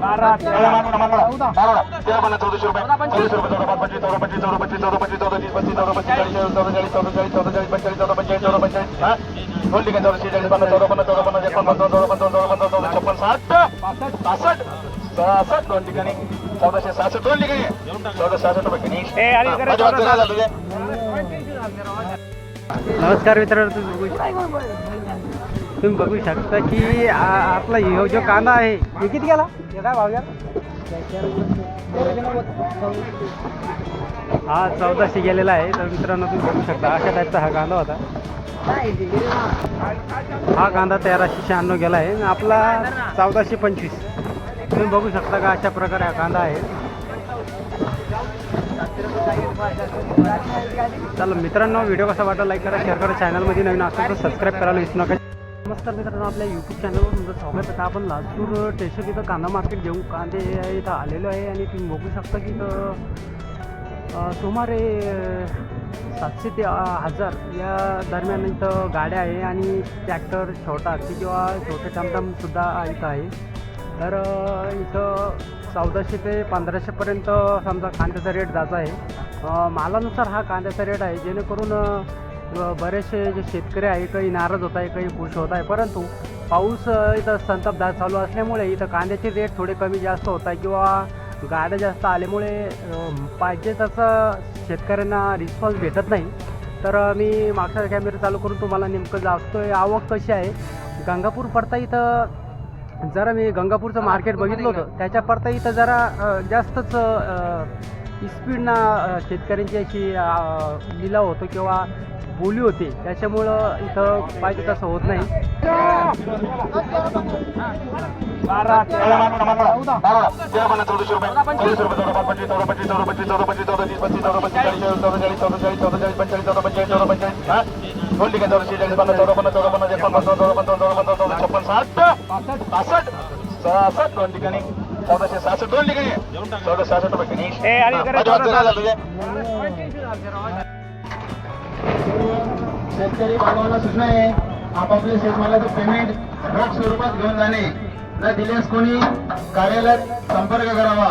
बारा चौदाशे रुपये चौदाशे रुपये चौदा पाच पंचवीस चौदा पंचवीस चौदा पंचवीस चौदा पंचवीस चौदा तीस पस्तीस चौदा पंचवीस चौदा चाळीस चौदा चाळीस चौदा चाळीस पंचेचाळीस चौदा पंचेचाळीस चौदा पंचेचाळीस हा दोन ठिकाणी चौदा शेचाळीस पन्नास चौदा पन्नास चौदा पन्नास एकोण चौदा चौदा चौदा पंचावन्न चौदा छप्पन साठ पासष्ट सहासष्ट दोन ठिकाणी चौदाशे सहासष्ट दोन ठिकाणी चौदा सहासष्ट रुपये नमस्कार मित्रांनो तुम्ही बघू शकता की आ- आपला हे जो कांदा आहे हे किती गेला? हे काय भाव गेला? हा चौदाशे गेलेला आहे. तर मित्रांनो तुम्ही बघू शकता अशा टाईपचा हा कांदा होता. हा कांदा तेराशे शहाण्णव गेला आहे. आणि आपला चौदाशे पंचवीस. तुम्ही बघू शकता का अशा प्रकारे हा कांदा आहे. चला मित्रांनो व्हिडिओ कसा वाटला लाईक करा शेअर करा. चॅनलमध्ये नवीन असेल तर सबस्क्राईब करायला विसरू नका. नमस्कार मित्रांनो आपल्या यूट्यूब चॅनलवर तुमचं स्वागत आहे. आपण लातूर स्टेशन इथं कांदा मार्केट घेऊन कांदे इथं आलेलो आहे आणि तुम्ही बघू शकता की इथं सुमारे सातशे ते हजार या दरम्यान इथं गाड्या आहे आणि ट्रॅक्टर छोटा की किंवा छोटे टमटमसुद्धा इथं आहे. तर इथं चौदाशे ते पंधराशेपर्यंत समजा कांद्याचा रेट जायचा आहे. मालानुसार हा कांद्याचा रेट आहे. जेणेकरून बरेचसे जे शेतकरी आहे काही नाराज होत आहे काही खुश होत आहे परंतु पाऊस इथं संततधार चालू असल्यामुळे इथं कांद्याचे रेट थोडे कमी जास्त होत आहे किंवा गाड्या जास्त आल्यामुळे पाहिजे तसं शेतकऱ्यांना रिस्पॉन्स भेटत नाही. तर मी मागचा कॅमेरा चालू करून तुम्हाला नेमकं जास्तोय आवक कशी आहे? गंगापूर पडता इथं जरा मी गंगापूरचं मार्केट बघितलं होतं. त्याच्या पडता इथं जरा जास्तच स्पीडनं शेतकऱ्यांची लिलाव होतो किंवा बोली होते त्याच्यामुळं इथं पाहिजे तसं होत नाही. बारा तेरा तेरा पन्नास चौदा पंचवीस चौदा पंचवीस दोन ठिकाणी. चौदाशे सहासष्ट दोन ठिकाणी. चौदा सहासष्ट रुपये शेतकरी बांधवांना सूचना आहे. आपापल्या शेतमालाचं पेमेंट रोख स्वरूपात घेऊन जाणे. न दिल्यास कोणी कार्यालयात संपर्क करावा.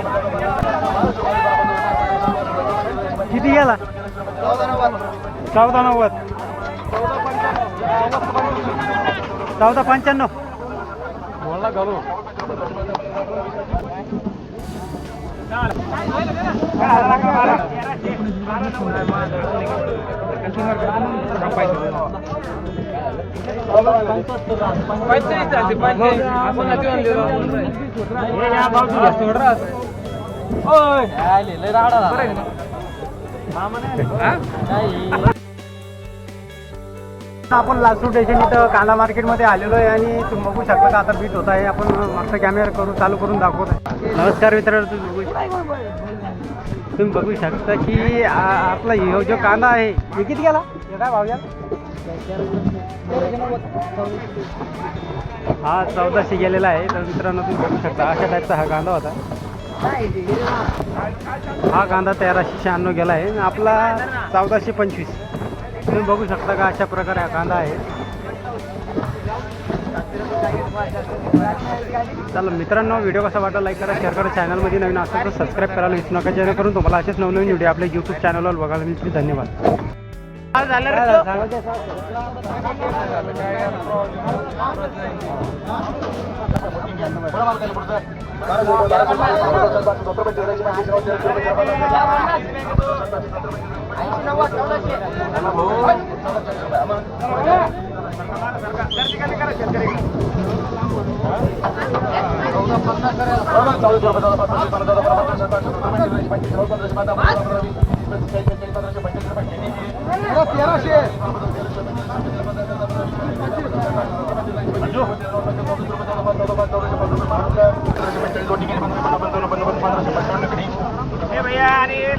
किती गेला? चौदा नव्वद. चौदा पंच्याण्णव. बोलला घालू आपण लासूर स्टेशन इथं कांदा मार्केटमध्ये आलेलो आहे आणि तुम्ही बघू शकता का आता बीट होत आहे. आपण मागचा कॅमेरा करून चालू करून दाखवत आहे. नमस्कार मित्रांनो तुम्ही बघू तुम्ही बघू शकता की आपला हे जो कांदा आहे हे किती गेला? काय भाव गेला? हा चौदाशे गेलेला आहे. तर मित्रांनो तुम्ही बघू शकता अशा टाईपचा हा कांदा होता. हा कांदा तेराशे शहाण्णव गेला आहे. आपला चौदाशे पंचवीस. तुम्ही बघू शकता का अशा प्रकारे हा कांदा आहे. चला मित्रांनो व्हिडिओ कसा वाटला लाईक करा शेअर करा. चॅनलमध्ये नवीन असेल तर सबस्क्राईब करायला विसरू नका. जेणेकरून तुम्हाला असेच नवनवीन व्हिडिओ आपल्या यूट्यूब चॅनलवर बघायला मिळतील. धन्यवाद. चौदा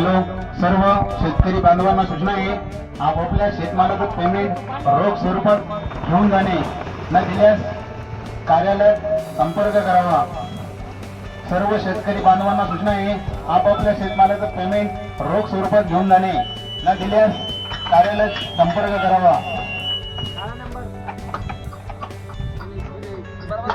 हॅलो सर्व शेतकरी बांधवांना सूचना आहे आपापल्या शेतमालाचं पेमेंट रोख स्वरूपात घेऊन जाणे. न दिल्यास कार्यालयात संपर्क करावा. सर्व शेतकरी बांधवांना सूचना आहे आपापल्या शेतमालाचं पेमेंट रोख स्वरूपात घेऊन जाणे. न दिल्यास कार्यालयात संपर्क करावा.